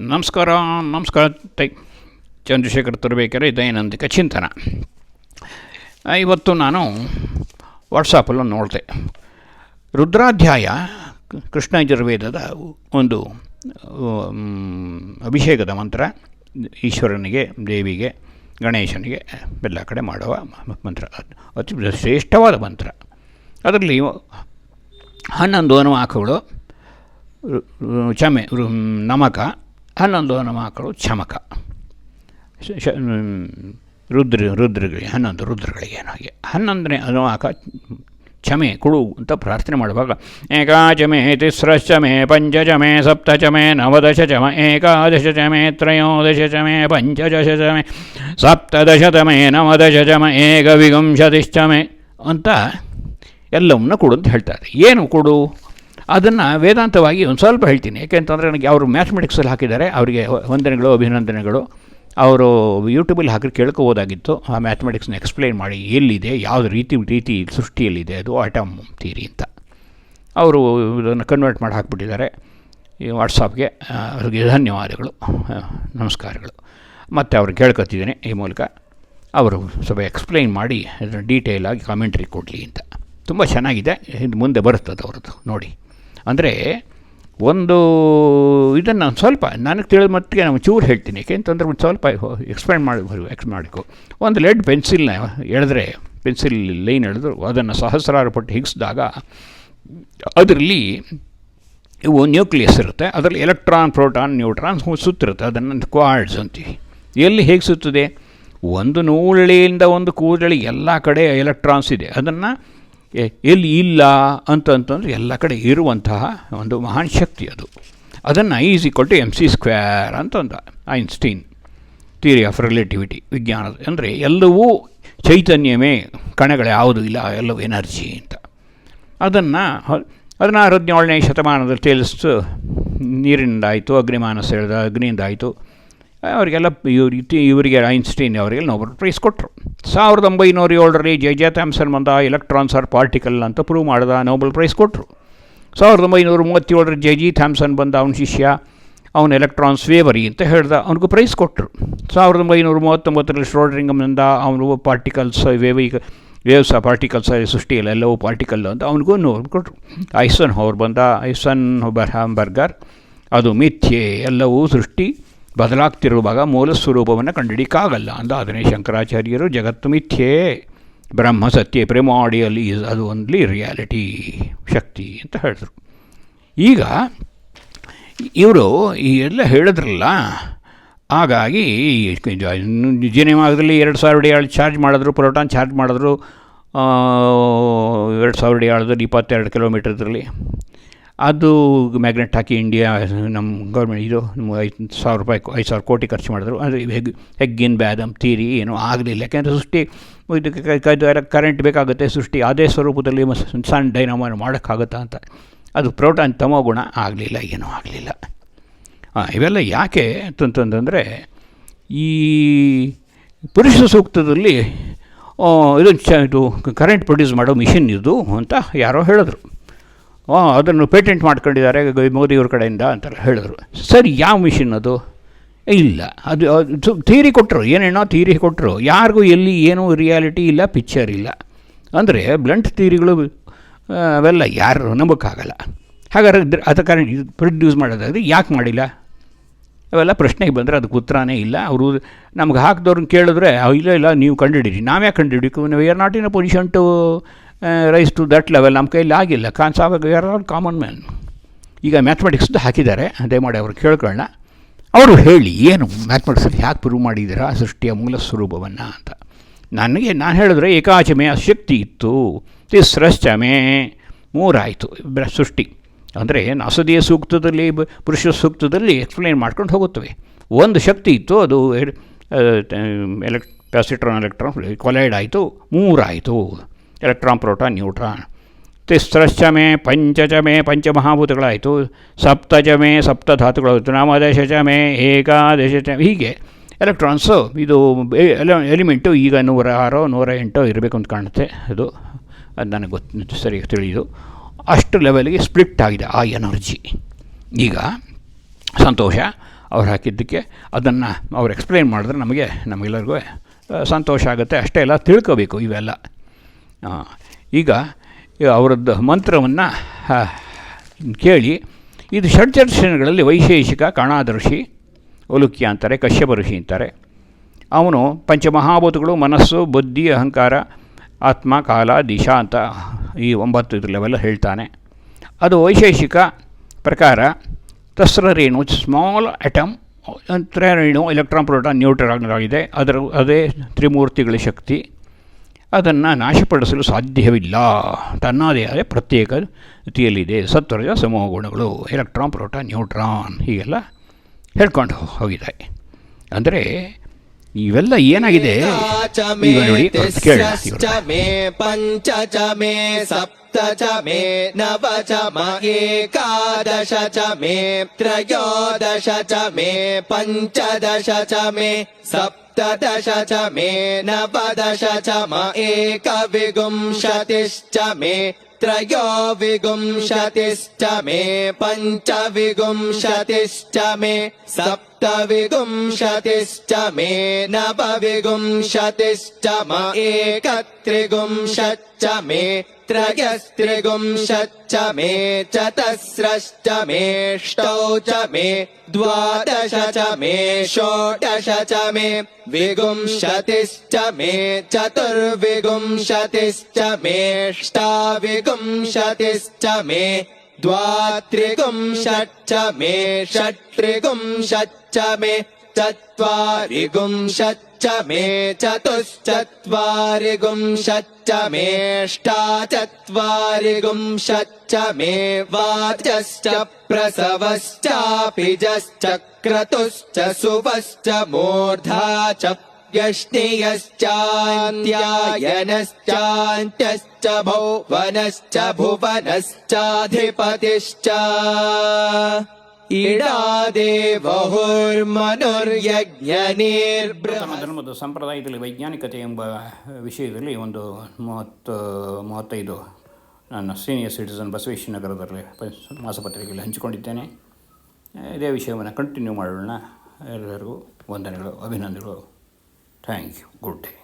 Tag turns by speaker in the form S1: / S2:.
S1: ನಮಸ್ಕಾರ ನಮಸ್ಕಾರ. ತೈ ಚಂದ್ರಶೇಖರ್ ತರಬೇಕಾದ್ರೆ ದೈನಂದಿಕ ಚಿಂತನ. ಇವತ್ತು ನಾನು ವಾಟ್ಸಾಪಲ್ಲಿ ನೋಡಿದೆ. ರುದ್ರಾಧ್ಯಾಯ ಕೃಷ್ಣಯಜುರ್ವೇದದ ಕೃಷ್ಣ ಯಜುರ್ವೇದದ ಒಂದು ಅಭಿಷೇಕದ ಮಂತ್ರ. ಈಶ್ವರನಿಗೆ, ದೇವಿಗೆ, ಗಣೇಶನಿಗೆ ಎಲ್ಲ ಕಡೆ ಮಾಡುವ ಮಂತ್ರ. ಅತಿ ಶ್ರೇಷ್ಠವಾದ ಮಂತ್ರ. ಅದರಲ್ಲಿ ಹನ್ನೊಂದು ಅನುವಾಕಗಳು. ಚಮೆ ನಮಕ. ಹನ್ನೊಂದು ಮಕ್ಕಳು ಚಮಕ ರುದ್ರ ರುದ್ರಗಳಿಗೆ ಹನ್ನೊಂದು ರುದ್ರಗಳಿಗೆ ಹಾಗೆ. ಹನ್ನೊಂದನೇ ಹನುಮಾಕ ಚಮೆ ಕೊಡು ಅಂತ ಪ್ರಾರ್ಥನೆ ಮಾಡುವಾಗ, ಏಕಾಚಮೆ ತಿಸ್ರಶ್ಚಮೆ ಪಂಚಚಮೆ ಸಪ್ತಚಮೆ ನವದಶ ಚಮ ಏಕಾದಶ ಚಮೆ ತ್ರಯೋದಶ ಚಮೆ ಪಂಚದಶ ಚಮೆ ಸಪ್ತದಶತಮೆ ನವದಶ ಚಮ ಏಕವಿಂಶತಿಶ್ಚಮೆ ಅಂತ ಎಲ್ಲವನ್ನ ಕೊಡು ಅಂತ ಹೇಳ್ತಾರೆ ಏನು ಕೊಡು? ಅದನ್ನು ವೇದಾಂತವಾಗಿ ಒಂದು ಸ್ವಲ್ಪ ಹೇಳ್ತೀನಿ. ಯಾಕೆಂತಂದರೆ ನನಗೆ ಅವರು ಮ್ಯಾಥಮೆಟಿಕ್ಸಲ್ಲಿ ಹಾಕಿದ್ದಾರೆ. ಅವರಿಗೆ ವಂದನೆಗಳು, ಅಭಿನಂದನೆಗಳು. ಅವರು ಯೂಟ್ಯೂಬಲ್ಲಿ ಹಾಕಿ ಕೇಳ್ಕೋಬೋದಾಗಿತ್ತು ಆ ಮ್ಯಾಥಮೆಟಿಕ್ಸ್ನ ಎಕ್ಸ್ಪ್ಲೈನ್ ಮಾಡಿ ಎಲ್ಲಿದೆ, ಯಾವುದು ರೀತಿ ರೀತಿ ಸೃಷ್ಟಿಯಲ್ಲಿದೆ, ಅದು ಆಟಮ್ ಥಿಯರಿ ಅಂತ. ಅವರು ಇದನ್ನು ಕನ್ವರ್ಟ್ ಮಾಡಿ ಹಾಕ್ಬಿಟ್ಟಿದ್ದಾರೆ. ಈ ವಾಟ್ಸಾಪ್ಗೆ ಅವ್ರಿಗೆ ಧನ್ಯವಾದಗಳು. ನಮಸ್ಕಾರಗಳು. ಮತ್ತು ಅವ್ರಿಗೆ ಕೇಳ್ಕೊತಿದ್ದೀನಿ ಈ ಮೂಲಕ. ಅವರು ಸ್ವಲ್ಪ ಎಕ್ಸ್ಪ್ಲೈನ್ ಮಾಡಿ, ಅದನ್ನು ಡೀಟೇಲಾಗಿ ಕಾಮೆಂಟ್ರಿ ಕೊಡಲಿ ಅಂತ. ತುಂಬ ಚೆನ್ನಾಗಿದೆ. ಇದು ಮುಂದೆ ಬರುತ್ತದೆ ಅವ್ರದ್ದು. ನೋಡಿ. ಅಂದರೆ ಒಂದು ಇದನ್ನು ಸ್ವಲ್ಪ, ನನಗೆ ತಿಳಿದ ಮಟ್ಟಿಗೆ ನಾನು ಚೂರು ಹೇಳ್ತೀನಿ. ಯಾಕೆಂತಂದ್ರೆ ಒಂದು ಸ್ವಲ್ಪ ಎಕ್ಸ್ಪ್ಲೈನ್ ಮಾಡಿ ಎಕ್ಸ್ ಮಾಡಿಕೊ. ಒಂದು ಲೆಡ್ ಪೆನ್ಸಿಲ್ನ ಎಳೆದ್ರೆ ಪೆನ್ಸಿಲ್ ಲೈನ್ ಎಳೆದ್ರು, ಅದನ್ನು ಸಹಸ್ರಾರು ಪಟ್ಟು ಹಿಗ್ಸಿದಾಗ, ಅದರಲ್ಲಿ ಇವು ನ್ಯೂಕ್ಲಿಯಸ್ ಇರುತ್ತೆ. ಅದರಲ್ಲಿ ಎಲೆಕ್ಟ್ರಾನ್ ಪ್ರೋಟಾನ್ ನ್ಯೂಟ್ರಾನ್ ಸುತ್ತಿರುತ್ತೆ ಅದನ್ನು ಕ್ವಾಡ್ಸ್ ಅಂತೀವಿ. ಎಲ್ಲಿ ಹೇಗೆ ಸುತ್ತದೆ ಒಂದು ನೂಳಿಯಿಂದ ಒಂದು ಕೂದಳಿ ಎಲ್ಲ ಕಡೆ ಎಲೆಕ್ಟ್ರಾನ್ಸ್ ಇದೆ. ಅದನ್ನು ಎಲ್ಲಿ ಇಲ್ಲ ಅಂತಂತಂದ್ರೆ ಎಲ್ಲ ಕಡೆ ಇರುವಂತಹ ಒಂದು ಮಹಾನ್ ಶಕ್ತಿ ಅದು. ಅದನ್ನು is equal to M C square ಅಂತಂದ ಐನ್ಸ್ಟೀನ್ ಥಿಯರಿ ಆಫ್ ರಿಲೇಟಿವಿಟಿ ವಿಜ್ಞಾನದ ಅಂದರೆ ಎಲ್ಲವೂ ಚೈತನ್ಯವೇ, ಕಣಗಳು ಯಾವುದೂ ಇಲ್ಲ, ಎಲ್ಲವೂ ಎನರ್ಜಿ ಅಂತ. ಅದನ್ನು ಹದಿನಾರು ಹದಿನೇಳನೇ ಶತಮಾನದಲ್ಲಿ ತೇಲಿಸ್ತು. ನೀರಿನಿಂದ ಆಯಿತು ಅಗ್ನಿಮಾನ ಸೆಳೆದ ಅಗ್ನಿಯಿಂದ ಆಯಿತು ಅವರಿಗೆಲ್ಲ ಇವ್ರು ಇವರಿಗೆ ಐನ್ಸ್ಟೀನ್ ಅವರಿಗೆಲ್ಲ ನೋಬಲ್ ಪ್ರೈಸ್ ಕೊಟ್ಟರು ಸಾವಿರದ ಒಂಬೈನೂರ ಏಳರಲ್ಲಿ ಜೆ ಜೆ ಥಾಮ್ಸನ್ ಬಂದ ಎಲೆಕ್ಟ್ರಾನ್ಸ್ ಆರ್ ಪಾರ್ಟಿಕಲ್ ಅಂತ ಪ್ರೂವ್ ಮಾಡಿದ ನೋಬಲ್ ಪ್ರೈಸ್ ಕೊಟ್ಟರು ಸಾವಿರದ ಒಂಬೈನೂರ ಮೂವತ್ತೇಳರ ಜೆ ಜಿ ಥಾಮ್ಸನ್ ಬಂದ ಅವನ ಶಿಷ್ಯ, ಅವನು ಎಲೆಕ್ಟ್ರಾನ್ಸ್ ವೇವರಿ ಅಂತ ಹೇಳ್ದ, ಅವನಿಗೂ ಪ್ರೈಸ್ ಕೊಟ್ಟರು ಸಾವಿರದ ಒಂಬೈನೂರ ಮೂವತ್ತೊಂಬತ್ತರಲ್ಲಿ ಶ್ರೋಡ್ರಿಂಗಮ್ನಿಂದ ಅವನು ಪಾರ್ಟಿಕಲ್ಸ್ ವೇವಿ ವೇವ್ಸ್ ಪಾರ್ಟಿಕಲ್ಸ್ ಸೃಷ್ಟಿಯಲ್ಲ ಎಲ್ಲವೂ ಪಾರ್ಟಿಕಲ್ ಅಂತ ಅವನಿಗೂ ನೋವು ಕೊಟ್ಟರು ಐಸನ್ ಅವ್ರು ಬಂದ ಐಸನ್ ಬರ್ಗರ್ ಅದು ಮಿಥ್ಯೆ, ಎಲ್ಲವೂ ಸೃಷ್ಟಿ. ಬದಲಾಗ್ತಿರುವಾಗ ಮೂಲ ಸ್ವರೂಪವನ್ನು ಕಂಡುಹಿಡಿಯಕ್ಕಾಗಲ್ಲ ಅಂತ ಅದನ್ನೇ ಶಂಕರಾಚಾರ್ಯರು, ಜಗತ್ತು ಮಿಥ್ಯೆ, ಬ್ರಹ್ಮ ಸತ್ಯ, ಪ್ರೇಮಾಡಿಯಲ್ಲಿ ಈಸ್ ಅದು ಒನ್ಲಿ ರಿಯಾಲಿಟಿ ಶಕ್ತಿ ಅಂತ ಹೇಳಿದ್ರು. ಈಗ ಇವರು ಈ ಎಲ್ಲ ಹೇಳಿದ್ರಲ್ಲ, ಹಾಗಾಗಿ ಜಿನೆಮಾದಲ್ಲಿ ಎರಡು ಸಾವಿರದ ಏಳು ಚಾರ್ಜ್ ಮಾಡಿದ್ರು ಪ್ರೋಟಾನ್ ಚಾರ್ಜ್ ಮಾಡಿದ್ರು ಎರಡು ಸಾವಿರ ಡಿಯಾಳದಲ್ಲಿ ಇಪ್ಪತ್ತೆರಡು ಕಿಲೋಮೀಟರ್ದಲ್ಲಿ ಅದು ಮ್ಯಾಗ್ನೆಟ್ ಹಾಕಿ ಇಂಡಿಯಾ ನಮ್ಮ ಗೌರ್ಮೆಂಟ್ ಇದು ಐದು ಸಾವಿರ ರೂಪಾಯಿ ಐದು ಸಾವಿರ ಕೋಟಿ ಖರ್ಚು ಮಾಡಿದ್ರು. ಅಂದರೆ ಹೆಗ್ ಹೆಗ್ಗಿನ ಬ್ಯಾದಮ್ ತೀರಿ ಏನೂ ಆಗಲಿಲ್ಲ. ಯಾಕೆಂದರೆ ಸೃಷ್ಟಿ ಇದಕ್ಕೆ ಕರೆಂಟ್ ಬೇಕಾಗುತ್ತೆ. ಸೃಷ್ಟಿ ಅದೇ ಸ್ವರೂಪದಲ್ಲಿ ಸಣ್ಣ ಡೈನಾಮೋನ ಮಾಡೋಕ್ಕಾಗುತ್ತಾ ಅಂತ. ಅದು ಪ್ರೋಟಾನ್ ತಮೋ ಗುಣ ಆಗಲಿಲ್ಲ, ಏನೂ ಆಗಲಿಲ್ಲ. ಇವೆಲ್ಲ ಯಾಕೆ ಅಂತಂತಂದರೆ ಈ ಪುರುಷ ಸೂಕ್ತದಲ್ಲಿ ಇದು ಚ ಇದು ಕರೆಂಟ್ ಪ್ರೊಡ್ಯೂಸ್ ಮಾಡೋ ಮಿಷಿನ್ ಇದು ಅಂತ ಯಾರೋ ಹೇಳಿದ್ರು. ಹಾಂ ಅದನ್ನು ಪೇಟೆಂಟ್ ಮಾಡ್ಕೊಂಡಿದ್ದಾರೆ ಮೋದಿಯವ್ರ ಕಡೆಯಿಂದ ಅಂತೆಲ್ಲ ಹೇಳಿದ್ರು. ಸರಿ ಯಾವ ಮಿಷಿನ್ ಅದು? ಇಲ್ಲ ಅದು ಥೀರಿ ಕೊಟ್ಟರು. ಏನೇನೋ ಥೀರಿ ಕೊಟ್ಟರು. ಯಾರಿಗೂ ಎಲ್ಲಿ ಏನೂ ರಿಯಾಲಿಟಿ ಇಲ್ಲ ಪಿಕ್ಚರ್ ಇಲ್ಲ. ಅಂದರೆ ಬ್ಲಂಟ್ ಥೀರಿಗಳು ಅವೆಲ್ಲ ಯಾರು ನಂಬೋಕ್ಕಾಗಲ್ಲ. ಹಾಗಾದ್ರೆ ಅದ ಕಾರಣ ಪ್ರೊಡ್ಯೂಸ್ ಮಾಡೋದಾದ್ರೆ ಯಾಕೆ ಮಾಡಿಲ್ಲ? ಅವೆಲ್ಲ ಪ್ರಶ್ನೆಗೆ ಬಂದರೆ ಅದಕ್ಕೆ ಉತ್ತರನೇ ಇಲ್ಲ. ಅವರು ನಮ್ಗೆ ಹಾಕಿದವ್ರನ್ನ ಕೇಳಿದ್ರೆ "ಆ, ಇಲ್ಲ ಇಲ್ಲ ನೀವು ಕಂಡುಹಿಡೀರಿ. ನಾವ್ಯಾಕೆ ಕಂಡುಹಿಡಿಕು ನಾವು are not in a position to rise to that level ನಮ್ಮ ಕೈಯಲ್ಲಿ ಆಗಿಲ್ಲ. ಆವಾಗ ವಿ ಆರ್ ಕಾಮನ್ ಮ್ಯಾನ್ ಈಗ ಮ್ಯಾಥಮೆಟಿಕ್ಸ್ದು ಹಾಕಿದ್ದಾರೆ. ದಯಮಾಡಿ ಅವ್ರು ಕೇಳ್ಕೊಳ್ಳೋಣ. ಅವರು ಹೇಳಿ, ಏನು ಮ್ಯಾಥಮೆಟಿಕ್ಸಲ್ಲಿ ಯಾಕೆ ಪ್ರೂವ್ ಮಾಡಿದ್ದೀರಾ ಸೃಷ್ಟಿಯ ಮೂಲ ಸ್ವರೂಪವನ್ನು ಅಂತ. ನನಗೆ, ನಾನು ಹೇಳಿದ್ರೆ ಏಕಾಚಮೆಯ ಶಕ್ತಿ ಇತ್ತು. ತಿಸ್ರಶ್ಚಮೆ ಮೂರಾಯಿತು ಸೃಷ್ಟಿ. ಅಂದರೆ ನಸದಿಯ ಸೂಕ್ತದಲ್ಲಿ ಪುರುಷ ಸೂಕ್ತದಲ್ಲಿ ಎಕ್ಸ್ಪ್ಲೈನ್ ಮಾಡ್ಕೊಂಡು ಹೋಗುತ್ತವೆ. ಒಂದು ಶಕ್ತಿ ಇತ್ತು, ಅದು ಎಲೆಕ್ ಪ್ಯಾಸಿಟ್ರಾನ್ ಎಲೆಕ್ಟ್ರಾನ್, ಕೊಲೈಡ್ ಆಯಿತು, ಮೂರಾಯಿತು. Electron proton neutron. ತಿಸ್ರಶ್ಚಮೆ ಪಂಚಚಮೆ ಪಂಚಮಹಾಭೂತಗಳಾಯಿತು. ಸಪ್ತಚಮೆ ಸಪ್ತಧಾತುಗಳಾಯಿತು. ನವದಶಚಮೆ ಏಕಾದಶಚಮೆ ಹೀಗೆ ಎಲೆಕ್ಟ್ರಾನ್ಸು ಇದು ಎಲಿಮೆಂಟು ಈಗ ನೂರ ಆರೋ, ನೂರ ಎಂಟೋ ಇರಬೇಕು ಅಂತ ಕಾಣುತ್ತೆ ಅದು. ಅದು ನನಗೆ ಗೊತ್ತು ಸರಿ ತಿಳಿದು. ಅಷ್ಟು ಲೆವೆಲ್ಗೆ ಸ್ಪ್ಲಿಟ್ ಆಗಿದೆ ಆ ಎನರ್ಜಿ ಈಗ ಸಂತೋಷ ಅವ್ರು ಹಾಕಿದ್ದಕ್ಕೆ ಅದನ್ನು ಅವ್ರು ಎಕ್ಸ್ಪ್ಲೇನ್ ಮಾಡಿದ್ರೆ ನಮಗೆ ನಮಗೆಲ್ಲರಿಗೂ ಸಂತೋಷ ಆಗುತ್ತೆ. ಅಷ್ಟೇ ಎಲ್ಲ ತಿಳ್ಕೋಬೇಕು ಇವೆಲ್ಲ. ಈಗ ಅವರದ್ದು ಮಂತ್ರವನ್ನು ಕೇಳಿ, ಇದು ಷಡ್ಚರ್ಷಣಗಳಲ್ಲಿ ವೈಶೇಷಿಕ ಕಣಾದರ್ಶಿ, ಒಲುಕ್ಯ ಅಂತಾರೆ, ಕಶ್ಯಪ ಋಷಿ ಅಂತಾರೆ. ಅವನು ಪಂಚಮಹಾಭೂತಗಳು, ಮನಸ್ಸು, ಬುದ್ಧಿ, ಅಹಂಕಾರ, ಆತ್ಮ, ಕಾಲ, ದಿಶಾ ಅಂತ ಈ ಒಂಬತ್ತು ಇದರಲ್ಲೆಲ್ಲ ಹೇಳ್ತಾನೆ. ಅದು ವೈಶೇಷಿಕ ಪ್ರಕಾರ ತಸ್ರ ರೇಣು ಸ್ಮಾಲ್ ಅಟಮ್ ರೇಣು ಎಲೆಕ್ಟ್ರಾನ್ ಪ್ರೋಟಾನ್ ನ್ಯೂಟ್ರಾನ್ ಆಗಿದೆ. ಅದರ, ಅದೇ ತ್ರಿಮೂರ್ತಿಗಳ ಶಕ್ತಿ. ಅದನ್ನು ನಾಶಪಡಿಸಲು ಸಾಧ್ಯವಿಲ್ಲ. ತನ್ನದೇ ಆದ ಪ್ರತ್ಯೇಕ ರೀತಿಯಲ್ಲಿದೆ ಸತ್ವರಜ ಸಮೂಹ ಗುಣಗಳು ಎಲೆಕ್ಟ್ರಾನ್ ಪ್ರೋಟಾನ್ ನ್ಯೂಟ್ರಾನ್ ಹೀಗೆಲ್ಲ ಹೇಳ್ಕೊಂಡು ಹೋಗಿದ್ದಾರೆ ಅಂದರೆ ಇವೆಲ್ಲ ಏನಾಗಿದೆ?
S2: ಚಮೆ ಪಂಚ ಚ ಸಪ್ತ ಚ ಮೇ ನವ ಚ ಮ ಏಕಾದಶ ಚ ಮೇ ತ್ರಯೋದಶ ಚ ಮೇ ಪಂಚದಶ ಚ ಮೇ ಸಪ್ತ सप्तदश च मे नवदश च म एकविगुंशतिश्च मे त्रयो विगुंशतिश्च मे त्रयोवि विंशतिष्टमे पञ्चविंशतिष्टमे सप्त विंशतिष्टमे नव एकत्रिगुंशच्च मे त्रयस्त्रिंशच्च मे चतस्रश्च मेष्टौ च मे द्वादश च मे षोडश च मे विंशतिश्च मे चतुर्विंशतिश्च मेष्टाविंशतिश्च मे द्वात्रिंशच्च मे षट्त्रिंशच्च मे च मे चतुश्चत्वारिगुंशच्च मेष्टा चत्वारिगुंशच्च मे वाचश्च प्रसवश्चापि जश्चक्रतुश्च सुवश्च मूर्धा च यष्टियश्चाद्यायनश्चात्यश्च भौवनश्च भुवनश्चाधिपतिश्च
S1: ಧರ್ಮದ ಸಂಪ್ರದಾಯದಲ್ಲಿ ವೈಜ್ಞಾನಿಕತೆ ಎಂಬ ವಿಷಯದಲ್ಲಿ ಒಂದು ಮೂವತ್ತು, ಮೂವತ್ತೈದು ನನ್ನ ಸೀನಿಯರ್ ಸಿಟಿಸನ್ ಬಸವೇಶ್ವರ ನಗರದಲ್ಲಿ ಮಾಸಪತ್ರಿಕೆಯಲ್ಲಿ ಹಂಚಿಕೊಂಡಿದ್ದೇನೆ. ಇದೇ ವಿಷಯವನ್ನು ಕಂಟಿನ್ಯೂ ಮಾಡೋಣ. ಎಲ್ಲರಿಗೂ ವಂದನೆಗಳು, ಅಭಿನಂದನೆಗಳು. Thank you good day